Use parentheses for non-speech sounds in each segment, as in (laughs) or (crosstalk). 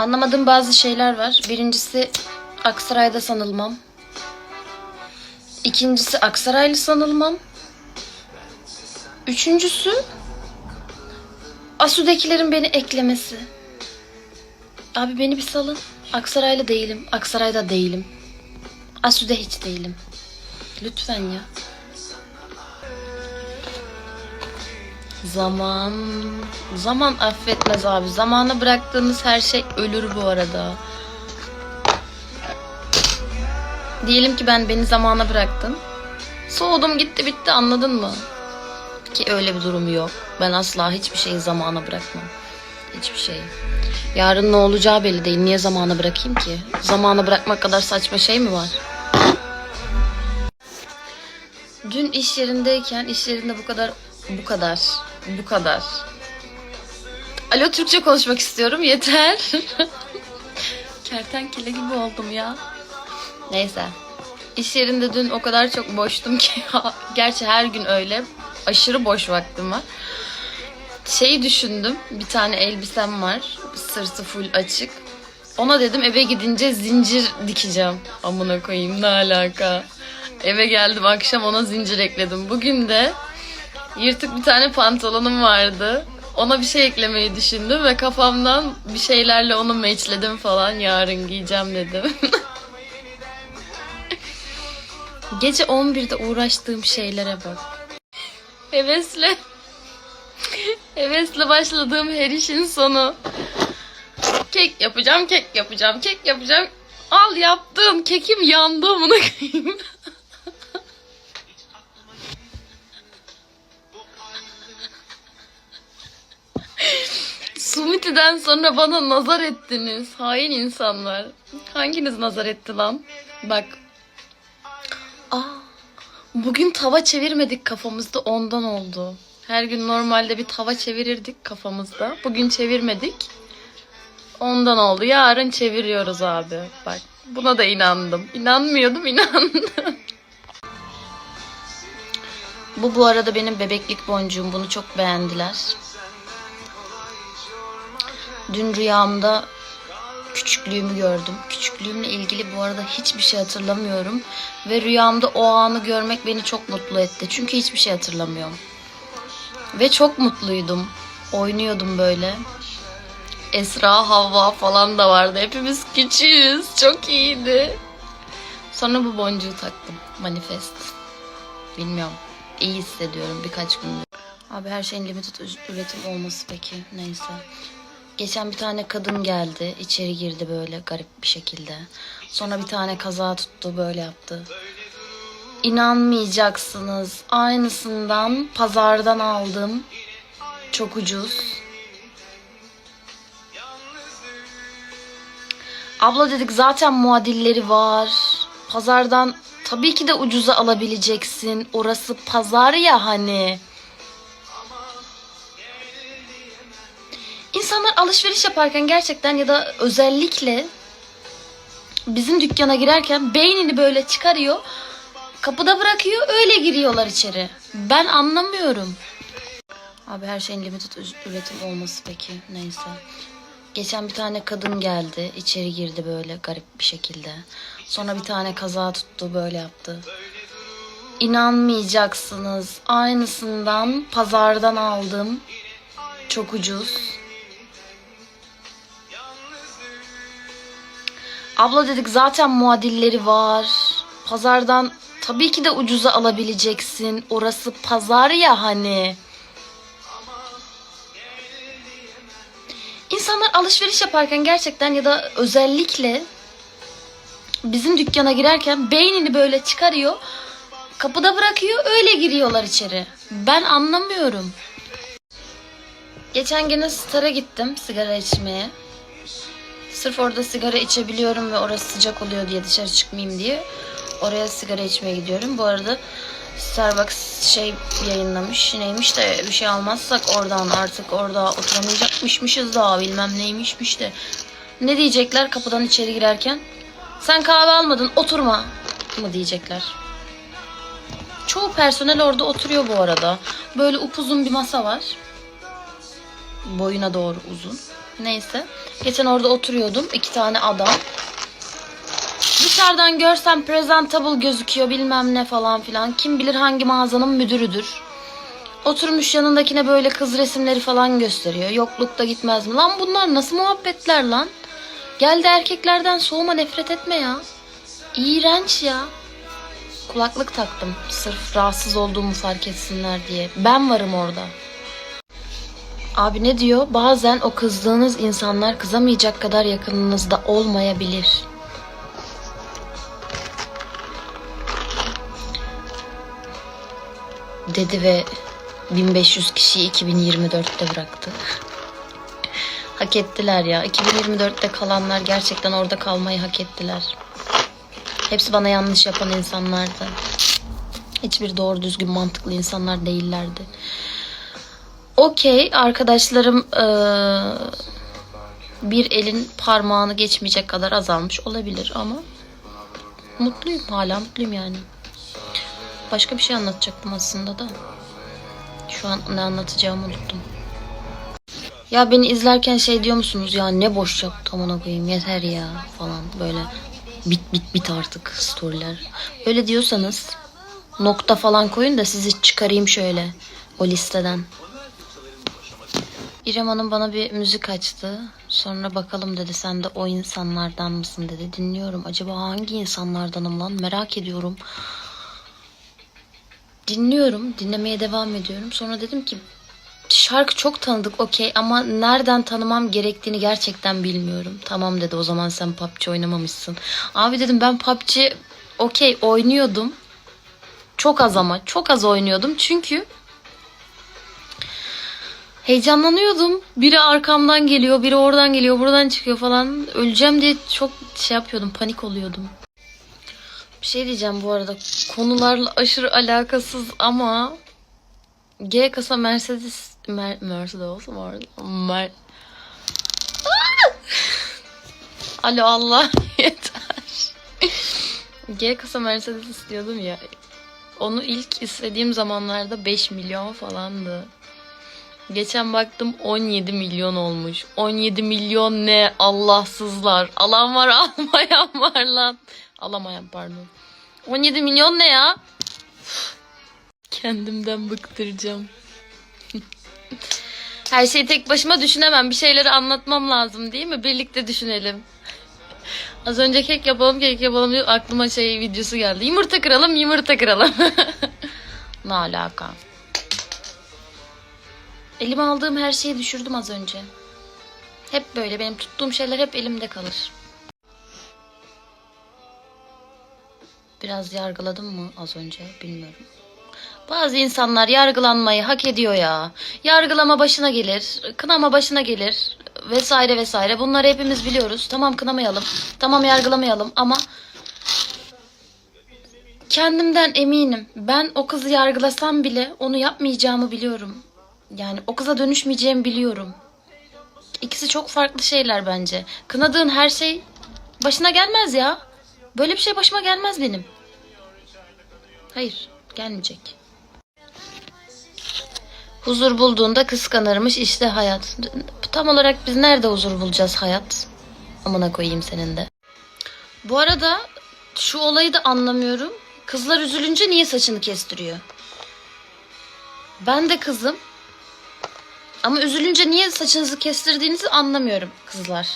Anlamadığım bazı şeyler var. Birincisi Aksaray'da sanılmam. İkincisi Aksaraylı sanılmam. Üçüncüsü Asu'dakilerin beni eklemesi. Abi beni bir salın. Aksaraylı değilim. Aksaray'da değilim. Asude hiç değilim. Lütfen ya. Zaman zaman affetmez abi. Zamana bıraktığınız her şey ölür bu arada. Diyelim ki ben beni zamana bıraktın. Soğudum gitti bitti anladın mı? Ki öyle bir durum yok. Ben asla hiçbir şeyi zamana bırakmam. Hiçbir şeyi. Yarın ne olacağı belli değil. Niye zamana bırakayım ki? Zamana bırakmak kadar saçma şey mi var? Dün iş yerindeyken iş yerinde bu kadar bu kadar bu kadar. Alo Türkçe konuşmak istiyorum yeter. (laughs) Kertenkele gibi oldum ya. Neyse. İş yerinde dün o kadar çok boştum ki (laughs) gerçi her gün öyle aşırı boş vaktim var. Şeyi düşündüm. Bir tane elbisem var. Sırtı full açık. Ona dedim eve gidince zincir dikeceğim. Amına koyayım ne alaka. Eve geldim akşam ona zincir ekledim. Bugün de yırtık bir tane pantolonum vardı. Ona bir şey eklemeyi düşündüm ve kafamdan bir şeylerle onu matchledim falan. Yarın giyeceğim dedim. (laughs) Gece 11'de uğraştığım şeylere bak. Hevesle. Hevesle başladığım her işin sonu. Kek yapacağım, kek yapacağım, kek yapacağım. Al yaptım. Kekim yandı amına koyayım. Sumiti'den sonra bana nazar ettiniz. Hain insanlar. Hanginiz nazar etti lan? Bak. Aa, bugün tava çevirmedik kafamızda ondan oldu. Her gün normalde bir tava çevirirdik kafamızda. Bugün çevirmedik. Ondan oldu. Yarın çeviriyoruz abi. Bak buna da inandım. İnanmıyordum inandım. Bu bu arada benim bebeklik boncuğum. Bunu çok beğendiler. Dün rüyamda küçüklüğümü gördüm. Küçüklüğümle ilgili bu arada hiçbir şey hatırlamıyorum. Ve rüyamda o anı görmek beni çok mutlu etti. Çünkü hiçbir şey hatırlamıyorum. Ve çok mutluydum. Oynuyordum böyle. Esra, Havva falan da vardı. Hepimiz küçüğüz. Çok iyiydi. Sonra bu boncuğu taktım. Manifest. Bilmiyorum. İyi hissediyorum birkaç gündür. Abi her şeyin limited üretim olması peki. Neyse. Geçen bir tane kadın geldi. içeri girdi böyle garip bir şekilde. Sonra bir tane kaza tuttu böyle yaptı. İnanmayacaksınız. Aynısından pazardan aldım. Çok ucuz. Abla dedik zaten muadilleri var. Pazardan tabii ki de ucuza alabileceksin. Orası pazar ya hani. İnsanlar alışveriş yaparken gerçekten ya da özellikle bizim dükkana girerken beynini böyle çıkarıyor. Kapıda bırakıyor öyle giriyorlar içeri. Ben anlamıyorum. Abi her şeyin limited üretim olması peki. Neyse. Geçen bir tane kadın geldi. içeri girdi böyle garip bir şekilde. Sonra bir tane kaza tuttu böyle yaptı. İnanmayacaksınız. Aynısından pazardan aldım. Çok ucuz. Abla dedik zaten muadilleri var. Pazardan tabii ki de ucuza alabileceksin. Orası pazar ya hani. İnsanlar alışveriş yaparken gerçekten ya da özellikle bizim dükkana girerken beynini böyle çıkarıyor. Kapıda bırakıyor öyle giriyorlar içeri. Ben anlamıyorum. Geçen gene Star'a gittim sigara içmeye. Sırf orada sigara içebiliyorum ve orası sıcak oluyor diye dışarı çıkmayayım diye oraya sigara içmeye gidiyorum. Bu arada Starbucks şey yayınlamış. Neymiş de bir şey almazsak oradan artık orada oturamayacakmışmışız da bilmem neymişmiş de. Ne diyecekler kapıdan içeri girerken? Sen kahve almadın oturma mı diyecekler. Çoğu personel orada oturuyor bu arada. Böyle upuzun bir masa var. boyuna doğru uzun. Neyse. Geçen orada oturuyordum. iki tane adam. Dışarıdan görsem presentable gözüküyor bilmem ne falan filan. Kim bilir hangi mağazanın müdürüdür. Oturmuş yanındakine böyle kız resimleri falan gösteriyor. Yoklukta gitmez mi? Lan bunlar nasıl muhabbetler lan? Gel de erkeklerden soğuma nefret etme ya. İğrenç ya. Kulaklık taktım. Sırf rahatsız olduğumu fark etsinler diye. Ben varım orada. Abi ne diyor? Bazen o kızdığınız insanlar kızamayacak kadar yakınınızda olmayabilir. Dedi ve 1500 kişiyi 2024'te bıraktı. (laughs) hak ettiler ya. 2024'te kalanlar gerçekten orada kalmayı hak ettiler. Hepsi bana yanlış yapan insanlardı. Hiçbir doğru düzgün mantıklı insanlar değillerdi. Okey arkadaşlarım eee, bir elin parmağını geçmeyecek kadar azalmış olabilir ama mutluyum hala mutluyum yani. Başka bir şey anlatacaktım aslında da. Şu an ne anlatacağımı unuttum. Ya beni izlerken şey diyor musunuz ya ne boş yaptı amına koyayım yeter ya falan böyle bit bit bit artık storyler. Öyle diyorsanız nokta falan koyun da sizi çıkarayım şöyle o listeden. İrem Hanım bana bir müzik açtı. Sonra bakalım dedi sen de o insanlardan mısın dedi. Dinliyorum. Acaba hangi insanlardanım lan merak ediyorum. Dinliyorum. Dinlemeye devam ediyorum. Sonra dedim ki şarkı çok tanıdık okey ama nereden tanımam gerektiğini gerçekten bilmiyorum. Tamam dedi o zaman sen PUBG oynamamışsın. Abi dedim ben PUBG okey oynuyordum. Çok az ama çok az oynuyordum çünkü heyecanlanıyordum. Biri arkamdan geliyor, biri oradan geliyor, buradan çıkıyor falan. Öleceğim diye çok şey yapıyordum, panik oluyordum. Bir şey diyeceğim bu arada. Konularla aşırı alakasız ama G kasa Mercedes Mer Mercedes var. Mer Aa! Alo Allah (laughs) yeter. G kasa Mercedes istiyordum ya. Onu ilk istediğim zamanlarda 5 milyon falandı. Geçen baktım 17 milyon olmuş. 17 milyon ne Allahsızlar. Alan var (laughs) almayan var lan. Alamayan pardon. 17 milyon ne ya? Kendimden bıktıracağım. (laughs) Her şeyi tek başıma düşünemem. Bir şeyleri anlatmam lazım değil mi? Birlikte düşünelim. (laughs) Az önce kek yapalım kek yapalım diye aklıma şey videosu geldi. Yumurta kıralım yumurta kıralım. ne alaka? Elime aldığım her şeyi düşürdüm az önce. Hep böyle benim tuttuğum şeyler hep elimde kalır. Biraz yargıladım mı az önce bilmiyorum. Bazı insanlar yargılanmayı hak ediyor ya. Yargılama başına gelir, kınama başına gelir vesaire vesaire. Bunları hepimiz biliyoruz. Tamam kınamayalım, tamam yargılamayalım ama kendimden eminim. Ben o kızı yargılasam bile onu yapmayacağımı biliyorum. Yani o kıza dönüşmeyeceğimi biliyorum. İkisi çok farklı şeyler bence. Kınadığın her şey başına gelmez ya. Böyle bir şey başıma gelmez benim. Hayır, gelmeyecek. Huzur bulduğunda kıskanırmış işte hayat. Tam olarak biz nerede huzur bulacağız hayat? Amına koyayım senin de. Bu arada şu olayı da anlamıyorum. Kızlar üzülünce niye saçını kestiriyor? Ben de kızım. Ama üzülünce niye saçınızı kestirdiğinizi anlamıyorum kızlar.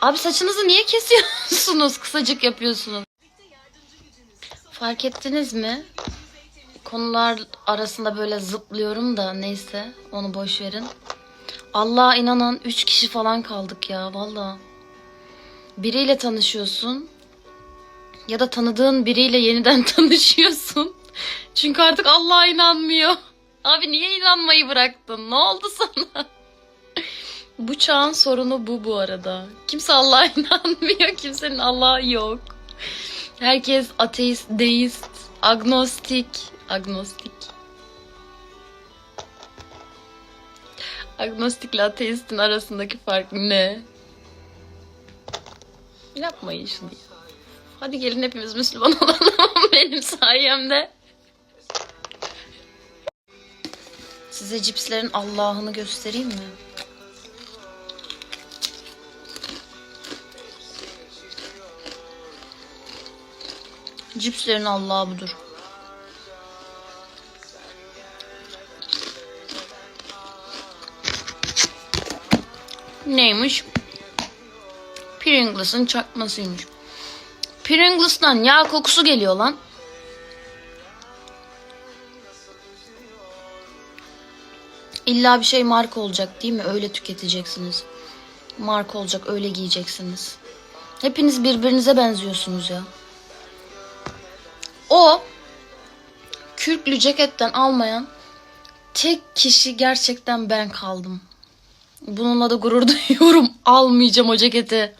Abi saçınızı niye kesiyorsunuz? (laughs) Kısacık yapıyorsunuz. Fark ettiniz mi? Konular arasında böyle zıplıyorum da neyse onu boş verin. Allah'a inanan 3 kişi falan kaldık ya valla. Biriyle tanışıyorsun ya da tanıdığın biriyle yeniden (laughs) tanışıyorsun. Çünkü artık Allah'a inanmıyor. Abi niye inanmayı bıraktın? Ne oldu sana? (laughs) bu çağın sorunu bu bu arada. Kimse Allah'a (laughs) inanmıyor. Kimsenin Allah'ı yok. Herkes ateist, deist, agnostik. Agnostik. Agnostikle ateistin arasındaki fark ne? Yapmayın şunu. Hadi gelin hepimiz Müslüman (laughs) olalım benim sayemde. Size cipslerin Allah'ını göstereyim mi? Cipslerin Allah'ı budur. Neymiş? Pringles'ın çakmasıymış. Pringles'tan yağ kokusu geliyor lan. İlla bir şey marka olacak değil mi? Öyle tüketeceksiniz. Marka olacak, öyle giyeceksiniz. Hepiniz birbirinize benziyorsunuz ya. O kürklü ceketten almayan tek kişi gerçekten ben kaldım. Bununla da gurur (laughs) duyuyorum. Almayacağım o ceketi.